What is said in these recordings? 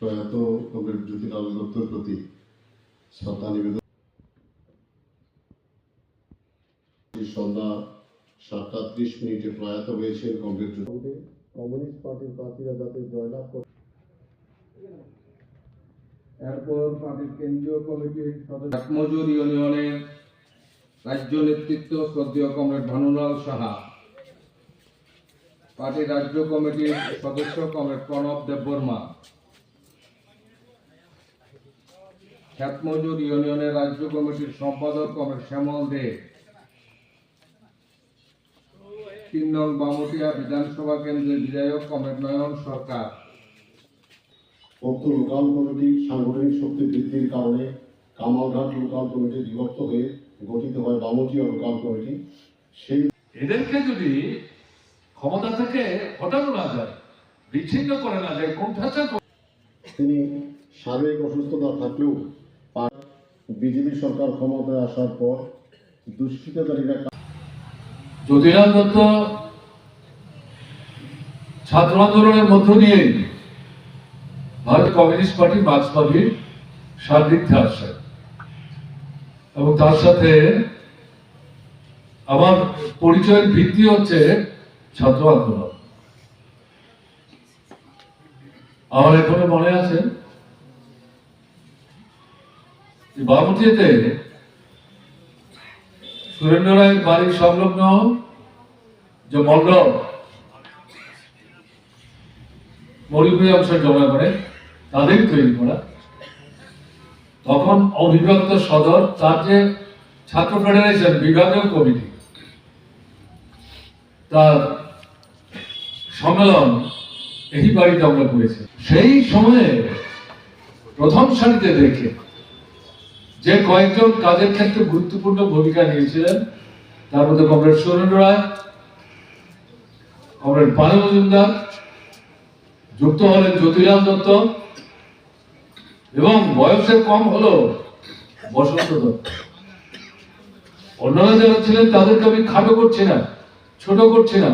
প্রয়াত কমরেড জ্যোতিলাল দত্তর প্রতি শ্রদ্ধা নিবেদন। সন্ধ্যা সাতটা ত্রিশ মিনিটে প্রয়াত হয়েছেন কমরেড কমিউনিস্ট পার্টির প্রার্থীরা যাতে জয়লাভ করে এরপর পার্টির কেন্দ্রীয় কমিটির সদস্য মজুর ইউনিয়নের রাজ্য নেতৃত্ব শ্রদ্ধেয় কমরেড ভানুলাল সাহা। পার্টির রাজ্য কমিটির সদস্য কমরেড প্রণব দেববর্মা। খ্যাতমজুর ইউনিয়নের রাজ্য কমিটির সম্পাদক কমরেড শ্যামল দে। তিন নং বামুটিয়া বিধানসভা কেন্দ্রের বিধায়ক কমরেড নয়ন সরকার। উক্ত লোকাল কমিটি সাংগঠনিক শক্তি বৃদ্ধির কারণে কামালঘাট লোকাল কমিটি বিভক্ত হয়ে গঠিত হয় বামুটিয়া লোকাল কমিটি। সেই এদেরকে যদি ক্ষমতা থেকে হটানো না যায় বিচ্ছিন্ন করে না যায় কোণঠাসা তিনি শারীরিক অসুস্থতা থাকলেও বিজেপি সরকার ক্ষমতায় আসার পর দুষ্কৃতকারীরা জ্যোতিরাম দত্ত ছাত্র আন্দোলনের মধ্য দিয়ে ভারত কমিউনিস্ট পার্টি মার্ক্স পার্টির সান্নিধ্যে আসে এবং তার সাথে আমার পরিচয়ের ভিত্তি হচ্ছে ছাত্র আন্দোলন। আমার এখনও মনে আছে বামুটিতে সুরেন্দ্র রায়ের বাড়ির সংলগ্ন যে মণ্ডপ মরিপুরি অংশ জমা করে তাদের তৈরি করা। তখন অবিভক্ত সদর তার যে ছাত্র ফেডারেশন বিভাগীয় কমিটি, তার সম্মেলন এই বাড়িতে আমরা করেছি। সেই সময়ে প্রথম সারিতে দেখে যে কয়েকজন কাজের ক্ষেত্রে গুরুত্বপূর্ণ ভূমিকা নিয়েছিলেন, তার মধ্যে কমরেড সুরেন্দ্র রায়, কমরেড পানু মজুমদার, যুক্ত হলেন জ্যোতিরাম দত্ত, এবং বয়সে কম হলো বসন্ত দত্ত। অন্যরা যারা ছিলেন, তাদেরকে আমি খাটো করছি না, ছোট করছি না,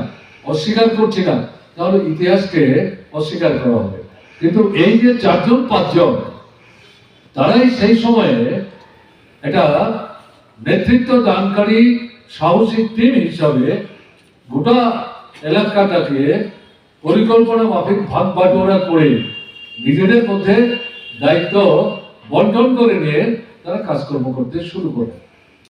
অস্বীকার করছি না, তাহলে ইতিহাসকে অস্বীকার করা হবে। কিন্তু এই যে চারজন পাঁচজন, তারাই সেই সময়ে একটা নেতৃত্ব দানকারী সাহসী টিম হিসাবে গোটা এলাকাটাকে পরিকল্পনা মাফিক ভাগ বাটোয়ারা করে নিজেদের মধ্যে দায়িত্ব বন্টন করে নিয়ে তারা কাজকর্ম করতে শুরু করে।